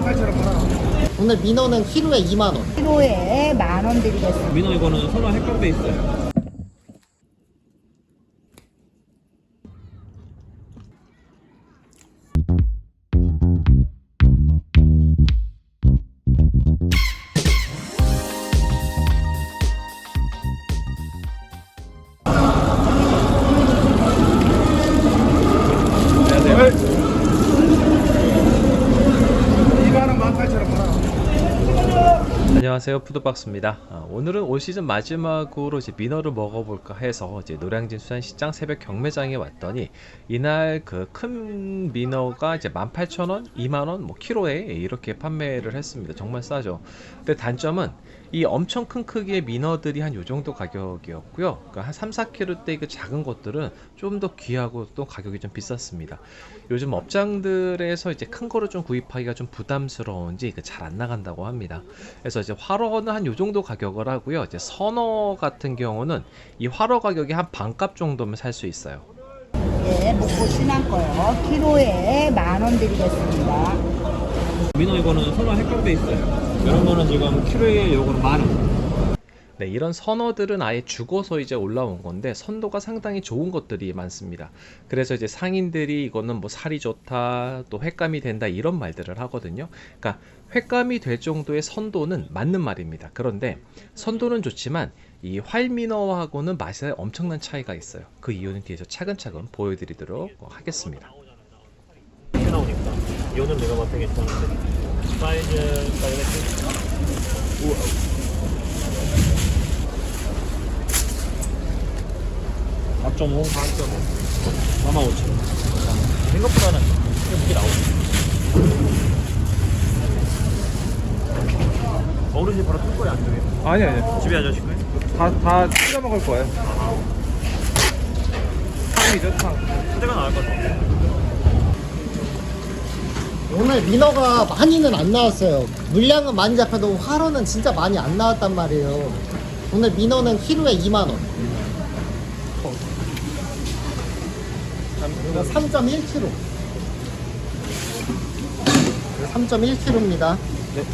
18,000원 팔아. 오늘 민어는 키로에 2만 원. 키로에 만 원 드리겠습니다. 민어 이거는 핵감 베이스예요. 안녕하세요. 안녕하세요. 푸드박스입니다. 아, 오늘은 올 시즌 마지막으로 이제 민어를 먹어볼까 해서 이제 노량진 수산시장 새벽 경매장에 왔더니 이날 그 큰 민어가 이제 18,000원, 2만원 뭐 키로에 이렇게 판매를 했습니다. 정말 싸죠. 근데 단점은 이 엄청 큰 크기의 민어들이 한 요 정도 가격이었고요 그러니까 한 3, 4kg대 그 작은 것들은 좀 더 귀하고 또 가격이 좀 비쌌습니다 요즘 업장들에서 이제 큰 거를 좀 구입하기가 좀 부담스러운지 그 잘 안 나간다고 합니다 그래서 이제 활어는 한 요 정도 가격을 하고요. 이제 선어 같은 경우는 이 활어 가격이 한 반값 정도면 살 수 있어요. 예, 목포 신안 거요. 키로에 만 원 드리겠습니다. 민어 이거는 선어 핵감 베이스예요. 이런 거는 지금 키로에 요거는 만 원. 네, 이런 선어들은 아예 죽어서 이제 올라온 건데 선도가 상당히 좋은 것들이 많습니다. 그래서 이제 상인들이 이거는 뭐 살이 좋다, 또 횟감이 된다 이런 말들을 하거든요. 그러니까 횟감이 될 정도의 선도는 맞는 말입니다. 그런데 선도는 좋지만 이 활민어하고는 맛에 엄청난 차이가 있어요. 그 이유는 뒤에서 차근차근 보여드리도록 하겠습니다. 이거는 내가 괜찮은데 이렇게 우와 앞점오 반점오 45,000원 생각보다는 꽤 무게 나오네 어르신 바로 뜰 거예요 안쪽에 아니 아니 집에 가져오실 거예요? 다다 찢어 먹을 거예요. 탕이죠 탕. 수제가 나을 것 같아요 오늘 민어가 많이는 안 나왔어요. 물량은 많이 잡혀도 화로는 진짜 많이 안 나왔단 말이에요. 오늘 민어는 키로에 2만 원. 이거 3.1kg. 3.1kg입니다. 네,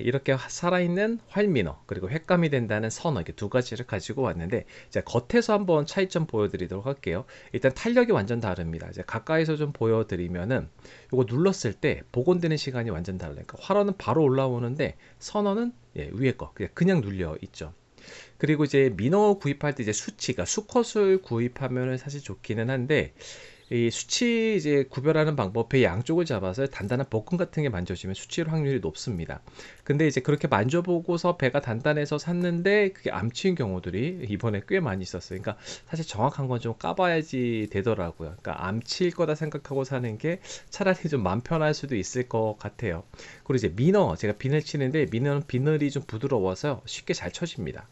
이렇게 화- 살아있는 활민어 그리고 횟감이 된다는 선어 이렇게 두 가지를 가지고 왔는데 이제 겉에서 한번 차이점 보여드리도록 할게요. 일단 탄력이 완전 다릅니다. 이제 가까이서 좀 보여드리면은 이거 눌렀을 때 복원되는 시간이 완전 달라요. 그러니까 활어는 바로 올라오는데 선어는 예, 위에 거 그냥 그냥 눌려 있죠. 그리고 이제 민어 구입할 때 이제 수치가 수컷을 구입하면은 사실 좋기는 한데 이 수치 이제 구별하는 방법의 양쪽을 잡아서 단단한 복근 같은 게 만져지면 수치일 확률이 높습니다. 근데 이제 그렇게 만져보고서 배가 단단해서 샀는데 그게 암치인 경우들이 이번에 꽤 많이 있었어요. 그러니까 사실 정확한 건 좀 까봐야지 되더라고요. 그러니까 암치일 거다 생각하고 사는 게 차라리 좀 마음 편할 수도 있을 것 같아요. 그리고 이제 민어 제가 비늘 치는데 민어는 비늘이 좀 부드러워서 쉽게 잘 쳐집니다.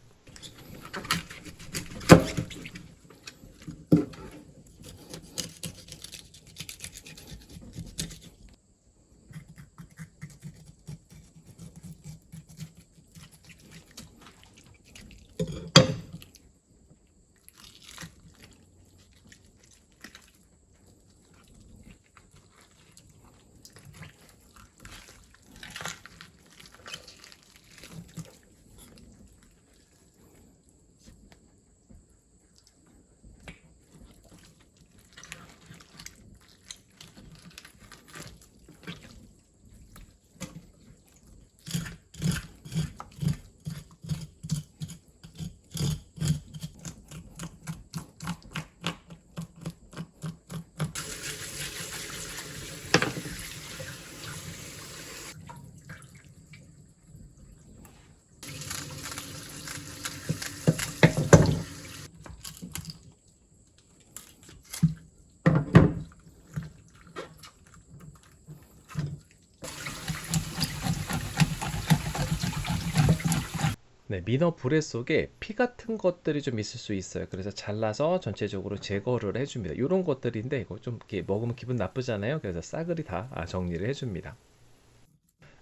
네, 민어 불에 속에 피 같은 것들이 좀 있을 수 있어요. 그래서 잘라서 전체적으로 제거를 해줍니다. 이런 것들인데 이거 좀 이렇게 먹으면 기분 나쁘잖아요. 그래서 싸그리 다 아, 정리를 해줍니다.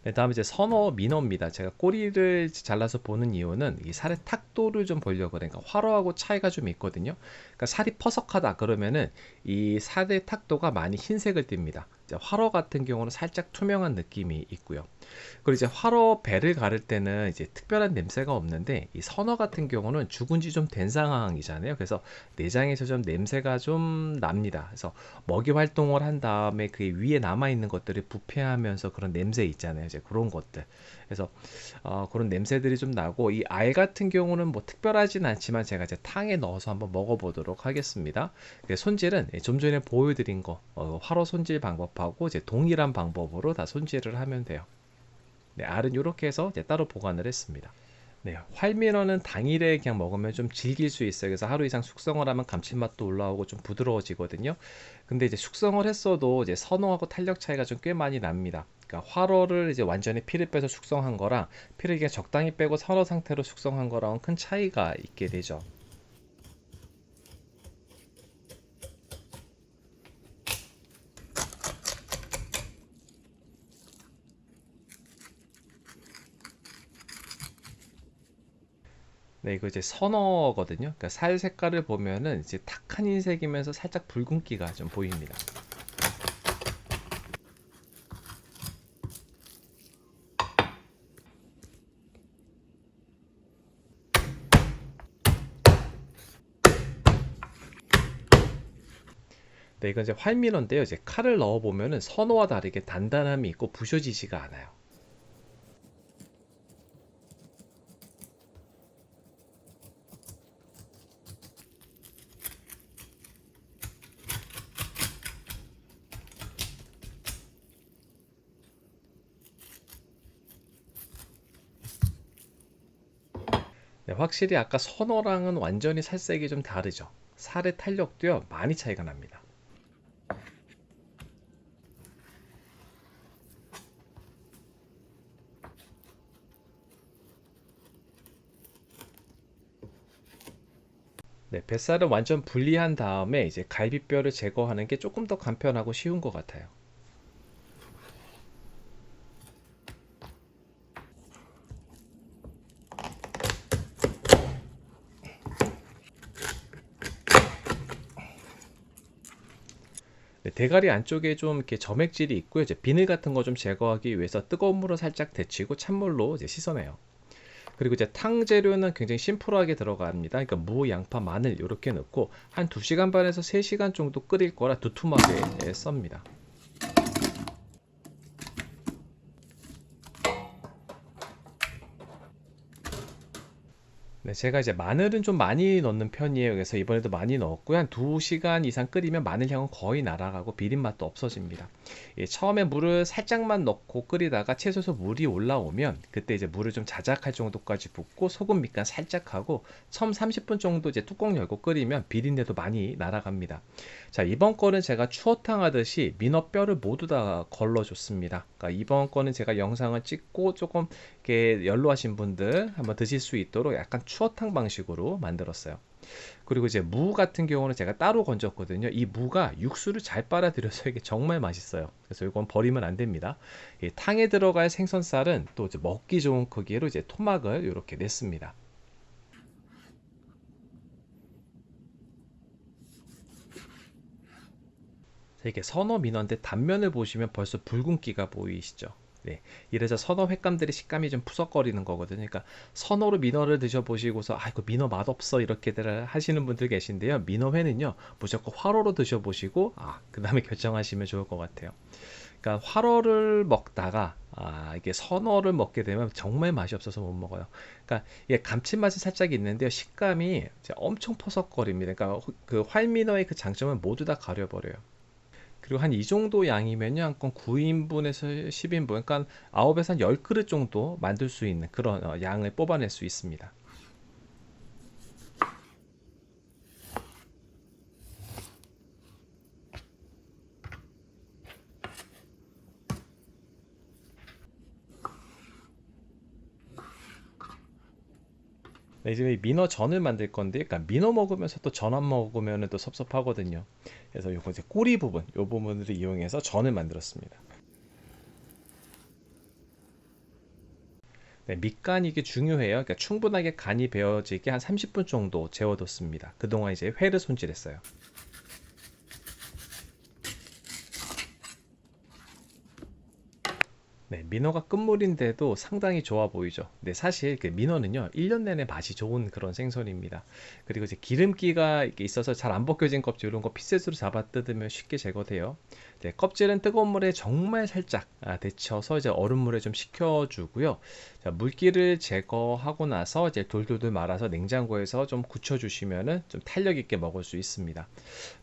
네, 다음 이제 선어 민어입니다. 제가 꼬리를 잘라서 보는 이유는 이 살의 탁도를 좀 보려고. 그러니까 화로하고 차이가 좀 있거든요. 그러니까 살이 퍼석하다 그러면은 이 살의 탁도가 많이 흰색을 띱니다. 화로 같은 경우는 살짝 투명한 느낌이 있고요. 그리고 이제 화로 배를 가를 때는 이제 특별한 냄새가 없는데 이 선어 같은 경우는 죽은 지 좀 된 상황이잖아요. 그래서 내장에서 좀 냄새가 좀 납니다. 그래서 먹이 활동을 한 다음에 그 위에 남아 있는 것들이 부패하면서 그런 냄새 있잖아요. 이제 그런 것들. 그래서 어, 그런 냄새들이 좀 나고 이 알 같은 경우는 뭐 특별하진 않지만 제가 이제 탕에 넣어서 한번 먹어보도록 하겠습니다. 그 손질은 좀 전에 보여드린 거 어, 화로 손질 방법 하고 이제 동일한 방법으로 다 손질을 하면 돼요. 네, 알은 이렇게 해서 이제 따로 보관을 했습니다. 네, 활민어는 당일에 그냥 먹으면 좀 질길 수 있어요. 그래서 하루 이상 숙성을 하면 감칠맛도 올라오고 좀 부드러워지거든요. 근데 이제 숙성을 했어도 이제 선호하고 탄력 차이가 좀 꽤 많이 납니다. 그러니까 화로를 이제 완전히 피를 빼서 숙성한 거랑 피를 그냥 적당히 빼고 선어 상태로 숙성한 거랑은 큰 차이가 있게 되죠. 네, 이거 이제 선어거든요. 그러니까 살 색깔을 보면은 이제 탁한 흰색이면서 살짝 붉은기가 좀 보입니다. 네, 이건 이제 활민어인데요. 이제 칼을 넣어 보면은 선어와 다르게 단단함이 있고 부셔지지가 않아요. 네, 확실히 아까 선어랑은 완전히 살색이 좀 다르죠. 살의 탄력도요, 많이 차이가 납니다. 네, 뱃살을 완전 분리한 다음에 이제 갈비뼈를 제거하는 게 조금 더 간편하고 쉬운 것 같아요. 대가리 안쪽에 좀 이렇게 점액질이 있고요. 이제 비늘 같은 거 좀 제거하기 위해서 뜨거운 물을 살짝 데치고 찬물로 이제 씻어내요. 그리고 이제 탕 재료는 굉장히 심플하게 들어갑니다. 그러니까 무, 양파, 마늘 이렇게 넣고 한 2시간 반에서 3시간 정도 끓일 거라 두툼하게 예, 썹니다. 네, 제가 이제 마늘은 좀 많이 넣는 편이에요. 그래서 이번에도 많이 넣었고요. 한 2시간 이상 끓이면 마늘 향은 거의 날아가고 비린 맛도 없어집니다. 예, 처음에 물을 살짝만 넣고 끓이다가 채소에서 물이 올라오면 그때 이제 물을 좀 자작할 정도까지 붓고 소금 밑간 살짝 하고 처음 30분 정도 이제 뚜껑 열고 끓이면 비린내도 많이 날아갑니다. 자, 이번 거는 제가 추어탕 하듯이 민어 뼈를 모두 다 걸러줬습니다. 그러니까 이번 거는 제가 영상을 찍고 조금 이렇게 연로하신 분들 한번 드실 수 있도록 약간 추어탕 방식으로 만들었어요. 그리고 이제 무 같은 경우는 제가 따로 건졌거든요. 이 무가 육수를 잘 빨아들여서 이게 정말 맛있어요. 그래서 이건 버리면 안 됩니다. 이 탕에 들어갈 생선살은 또 먹기 좋은 크기로 이제 토막을 이렇게 냈습니다. 자, 이게 선어 민어인데 단면을 보시면 벌써 붉은기가 보이시죠? 네, 이래서 선어 횟감들이 식감이 좀 푸석거리는 거거든요. 그러니까 선어로 민어를 드셔보시고서 아 이거 민어 맛없어 이렇게들 하시는 분들 계신데요. 민어회는요 무조건 화로로 드셔보시고 아 그 다음에 결정하시면 좋을 것 같아요. 그러니까 화로를 먹다가 아 이게 선어를 먹게 되면 정말 맛이 없어서 못 먹어요. 그러니까 이게 감칠맛이 살짝 있는데요. 식감이 엄청 퍼석거립니다. 그러니까 그 활민어의 그 장점을 모두 다 가려버려요. 그리고 한 이 정도 양이면요. 한 건 9인분에서 10인분, 그러니까 9에서 한 10그릇 정도 만들 수 있는 그런 어, 양을 뽑아낼 수 있습니다. 이제 이 민어 전을 만들 건데, 그러니까 민어 먹으면서 또 전 안 먹으면 또 섭섭하거든요. 그래서 요거 이제 꼬리 부분, 요 부분을 이용해서 전을 만들었습니다. 네, 밑간 이게 중요해요. 그러니까 충분하게 간이 배어지게 한 30분 정도 재워뒀습니다. 그동안 이제 회를 손질했어요. 민어가 끝물인데도 상당히 좋아 보이죠. 근데 사실 그 민어는요, 1년 내내 맛이 좋은 그런 생선입니다. 그리고 이제 기름기가 있어서 잘 안 벗겨진 껍질 이런 거 피셋으로 잡아 뜯으면 쉽게 제거돼요. 네, 껍질은 뜨거운 물에 정말 살짝 아, 데쳐서 이제 얼음물에 좀 식혀주고요. 자, 물기를 제거하고 나서 이제 돌돌돌 말아서 냉장고에서 좀 굳혀주시면은 좀 탄력 있게 먹을 수 있습니다.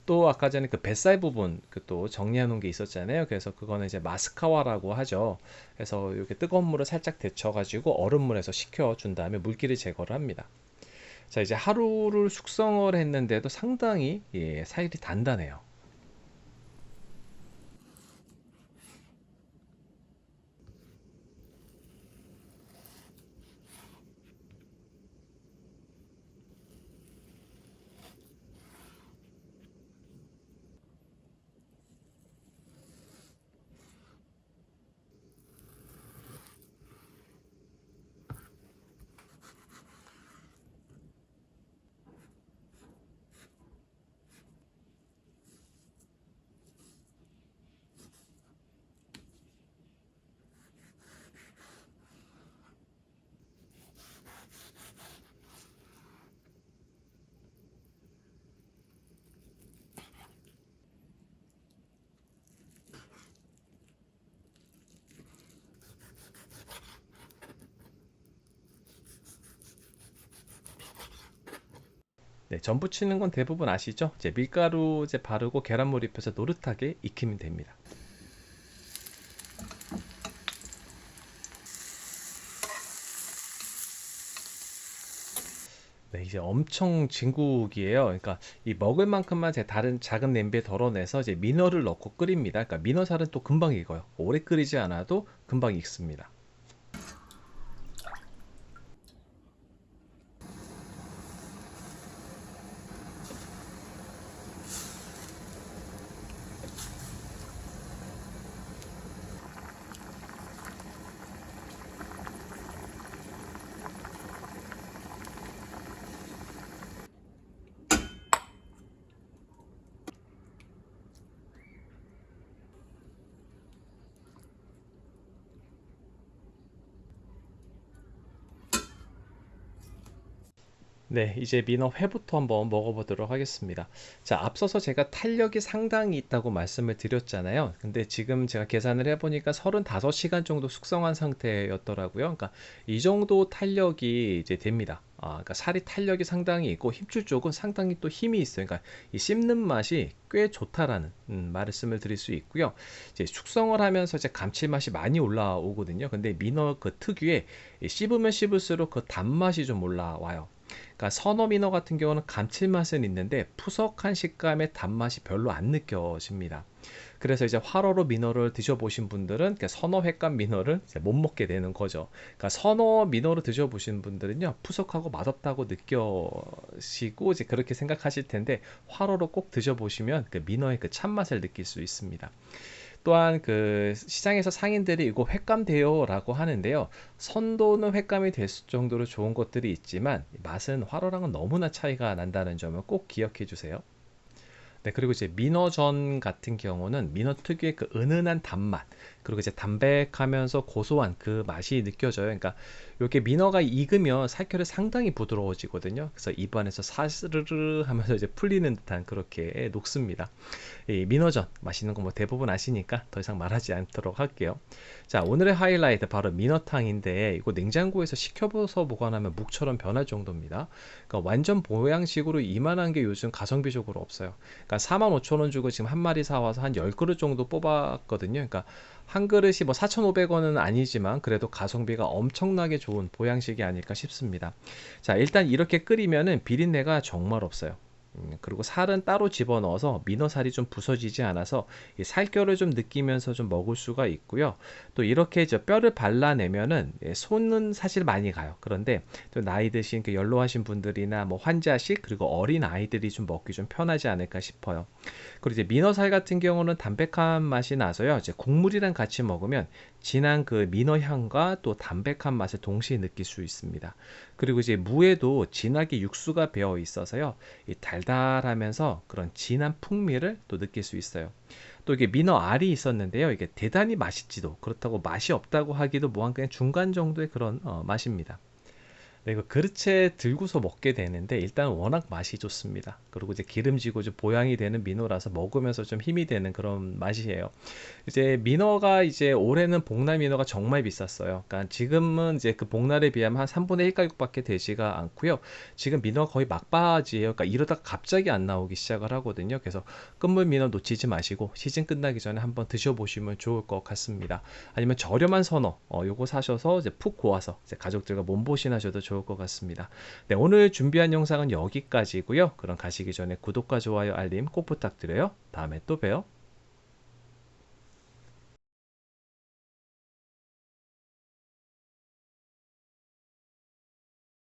또 아까 전에 그 뱃살 부분 그 또 정리해 놓은 게 있었잖아요. 그래서 그거는 이제 마스카와라고 하죠. 그래서 이렇게 뜨거운 물을 살짝 데쳐가지고 얼음물에서 식혀준 다음에 물기를 제거를 합니다. 자 이제 하루를 숙성을 했는데도 상당히 예, 살이 단단해요. 네, 전 부 치는 건 대부분 아시죠? 이제 밀가루 이제 바르고 계란물 입혀서 노릇하게 익히면 됩니다. 네, 이제 엄청 진국이에요. 그러니까 이 먹을 만큼만 제 다른 작은 냄비에 덜어내서 이제 민어를 넣고 끓입니다. 그러니까 민어살은 또 금방 익어요. 오래 끓이지 않아도 금방 익습니다. 네, 이제 민어 회부터 한번 먹어보도록 하겠습니다. 자, 앞서서 제가 탄력이 상당히 있다고 말씀을 드렸잖아요. 근데 지금 제가 계산을 해보니까 35시간 정도 숙성한 상태였더라고요. 그러니까 이 정도 탄력이 이제 됩니다. 아, 그러니까 살이 탄력이 상당히 있고 힘줄 쪽은 상당히 또 힘이 있어요. 그러니까 이 씹는 맛이 꽤 좋다라는 음, 말씀을 드릴 수 있고요. 이제 숙성을 하면서 이제 감칠맛이 많이 올라오거든요. 근데 민어 그 특유의 이 씹으면 씹을수록 그 단맛이 좀 올라와요. 그러니까 선어 민어 같은 경우는 감칠맛은 있는데 푸석한 식감의 단맛이 별로 안 느껴집니다. 그래서 이제 화로로 민어를 드셔보신 분들은 그 선어 횟감 민어를 못 먹게 되는 거죠. 그러니까 선어 민어를 드셔보신 분들은요 푸석하고 맛없다고 느껴시고 이제 그렇게 생각하실 텐데 화로로 꼭 드셔보시면 그 민어의 그 참맛을 느낄 수 있습니다. 또한 그 시장에서 상인들이 이거 횟감돼요 라고 하는데요. 선도는 횟감이 될 정도로 좋은 것들이 있지만 맛은 화로랑은 너무나 차이가 난다는 점을 꼭 기억해 주세요. 네, 그리고 이제 민어전 같은 경우는 민어 특유의 그 은은한 단맛, 그리고 이제 담백하면서 고소한 그 맛이 느껴져요. 그러니까 이렇게 민어가 익으면 살결이 상당히 부드러워지거든요. 그래서 입안에서 사르르 하면서 이제 풀리는 듯한 그렇게 녹습니다. 이 민어전 맛있는 거 뭐 대부분 아시니까 더 이상 말하지 않도록 할게요. 자, 오늘의 하이라이트 바로 민어탕인데 이거 냉장고에서 식혀서 보관하면 묵처럼 변할 정도입니다. 그러니까 완전 보양식으로 이만한 게 요즘 가성비적으로 없어요. 그러니까 45,000원 주고 지금 한 마리 사와서 한 10그릇 정도 뽑았거든요. 그러니까 한 그릇이 뭐 4,500원은 아니지만 그래도 가성비가 엄청나게 좋은 보양식이 아닐까 싶습니다. 자, 일단 이렇게 끓이면은 비린내가 정말 없어요. 음, 그리고 살은 따로 집어넣어서 민어살이 좀 부서지지 않아서 이 살결을 좀 느끼면서 좀 먹을 수가 있고요. 또 이렇게 저 뼈를 발라내면은 예, 손은 사실 많이 가요. 그런데 또 나이 드신 그 연로하신 분들이나 뭐 환자식 그리고 어린 아이들이 좀 먹기 좀 편하지 않을까 싶어요. 그리고 이제 민어살 같은 경우는 담백한 맛이 나서요. 이제 국물이랑 같이 먹으면 진한 그 민어 향과 또 담백한 맛을 동시에 느낄 수 있습니다. 그리고 이제 무에도 진하게 육수가 배어 있어서요. 이 달달하면서 그런 진한 풍미를 또 느낄 수 있어요. 또 이게 민어 알이 있었는데요. 이게 대단히 맛있지도 그렇다고 맛이 없다고 하기도 뭐한 그냥 중간 정도의 그런 어, 맛입니다. 네, 이거 그릇에 들고서 먹게 되는데 일단 워낙 맛이 좋습니다. 그리고 이제 기름지고 좀 보양이 되는 민어라서 먹으면서 좀 힘이 되는 그런 맛이에요. 이제 민어가 이제 올해는 복날 민어가 정말 비쌌어요. 그러니까 지금은 이제 그 복날에 비하면 한 3분의 1 가격밖에 되지가 않고요. 지금 민어가 거의 막바지예요. 그러니까 이러다가 갑자기 안 나오기 시작을 하거든요. 그래서 끝물 민어 놓치지 마시고 시즌 끝나기 전에 한번 드셔보시면 좋을 것 같습니다. 아니면 저렴한 선어 어, 요거 사셔서 이제 푹 고아서 이제 가족들과 몸보신하셔도 좋을 것 같습니다. 네, 오늘 준비한 영상은 여기까지고요. 그럼 가시기 전에 구독과 좋아요, 알림 꼭 부탁드려요. 다음에 또 봬요.